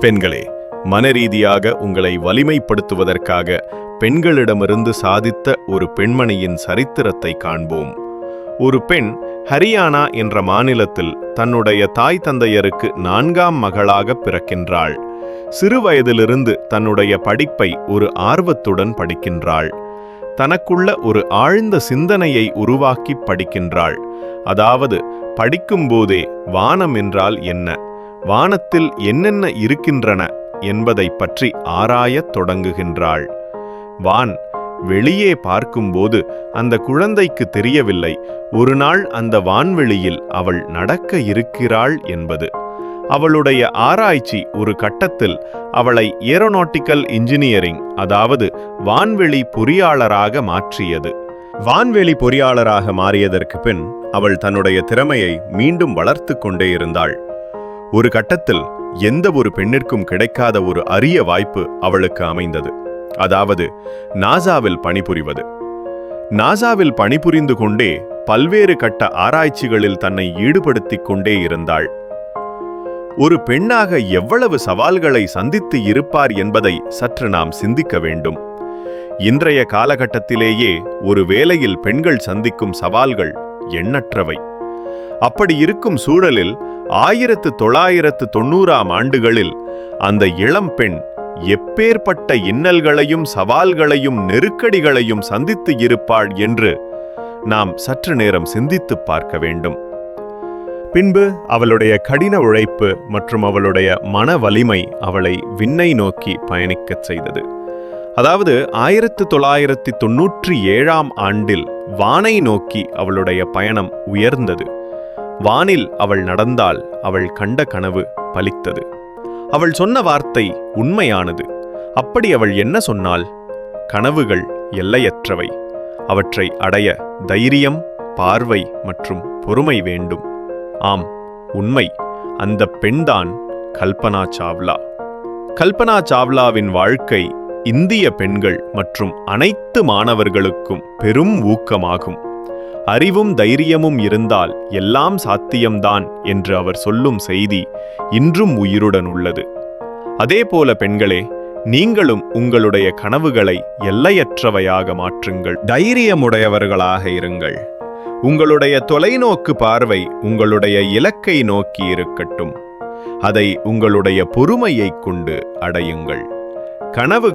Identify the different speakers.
Speaker 1: பெண்களே மனரீதியாக உங்களை வலிமைப்படுத்துவதற்காக பெண்களிடமிருந்து சாதித்த ஒரு பெண்மணியின் சரித்திரத்தை காண்போம். ஒரு பெண் ஹரியானா என்ற மாநிலத்தில் தன்னுடைய தாய் தந்தையருக்கு நான்காம் மகளாக பிறக்கின்றாள். சிறுவயதிலிருந்து தன்னுடைய படிப்பை ஒரு ஆர்வத்துடன் படிக்கின்றாள். தனக்குள்ள ஒரு ஆழ்ந்த சிந்தனையை உருவாக்கி படிக்கின்றாள். அதாவது படிக்கும்போதே வானம் என்றால் என்ன? வானத்தில் என்னென்ன இருக்கின்றன என்பதைப் பற்றி ஆராயத் தொடங்குகின்றாள். வான் வெளியே பார்க்கும்போது அந்த குழந்தைக்கு தெரியவில்லை. ஒரு நாள் அந்த வான்வெளியில் அவள் நடக்க இருக்கிறாள் என்பது. அவளுடைய ஆராய்ச்சி ஒரு கட்டத்தில் அவளை ஏரோநாட்டிக்கல் இன்ஜினியரிங் அதாவது வான்வெளி பொறியாளராக மாற்றியது. வான்வெளி பொறியாளராக மாறியதற்கு பின் அவள் தன்னுடைய திறமையை மீண்டும் வளர்த்து கொண்டே இருந்தாள். ஒரு கட்டத்தில் எந்த ஒரு பெண்ணிற்கும் கிடைக்காத ஒரு அரிய வாய்ப்பு அவளுக்கு அமைந்தது. அதாவது நாசாவில் பணிபுரிவது. நாசாவில் பணிபுரிந்து கொண்டே பல்வேறு கட்ட ஆராய்ச்சிகளில் தன்னை ஈடுபடுத்திக் கொண்டே இருந்தாள். ஒரு பெண்ணாக எவ்வளவு சவால்களை சந்தித்து இருப்பார் என்பதை சற்று நாம் சிந்திக்க வேண்டும். இன்றைய காலகட்டத்திலேயே ஒரு வேலையில் பெண்கள் சந்திக்கும் சவால்கள் எண்ணற்றவை. அப்படி இருக்கும் சூழலில் ஆயிரத்து தொள்ளாயிரத்து தொண்ணூறாம் ஆண்டுகளில் அந்த இளம் பெண் எப்பேற்பட்ட இன்னல்களையும் சவால்களையும் நெருக்கடிகளையும் சந்தித்து இருப்பாள் என்று நாம் சற்று நேரம் சிந்தித்துப் பார்க்க வேண்டும். பின்பு அவளுடைய கடின உழைப்பு மற்றும் அவளுடைய மன வலிமை அவளை விண்ணை நோக்கி பயணிக்கச் செய்தது. அதாவது ஆயிரத்து தொள்ளாயிரத்தி தொன்னூற்றி ஏழாம் ஆண்டில் வானை நோக்கி அவளுடைய பயணம் உயர்ந்தது. வானில் அவள் நடந்தால் அவள் கண்ட கனவு பலித்தது. அவள் சொன்ன வார்த்தை உண்மையானது. அப்படி அவள் என்ன சொன்னால் கனவுகள் எல்லையற்றவை. அவற்றை அடைய தைரியம் பார்வை மற்றும் பொறுமை வேண்டும். ஆம் உண்மை. அந்த பெண்தான் கல்பனா சாவ்லா. கல்பனா சாவ்லாவின் வாழ்க்கை இந்திய பெண்கள் மற்றும் அனைத்து மாணவர்களுக்கும் பெரும் ஊக்கமாகும். அறிவும் தைரியமும் இருந்தால் எல்லாம் சாத்தியம்தான் என்று அவர் சொல்லும் செய்தி இன்றும் உயிருடன் உள்ளது அதேபோல பெண்களே நீங்களும் உங்களுடைய கனவுகளை எல்லையற்றவையாக மாற்றுங்கள். தைரியமுடையவர்களாக இருங்கள். உங்களுடைய தொலைநோக்கு பார்வை உங்களுடைய இலக்கை நோக்கி இருக்கட்டும். அதை உங்களுடைய பொறுமையைக் கொண்டு அடையுங்கள். கனவு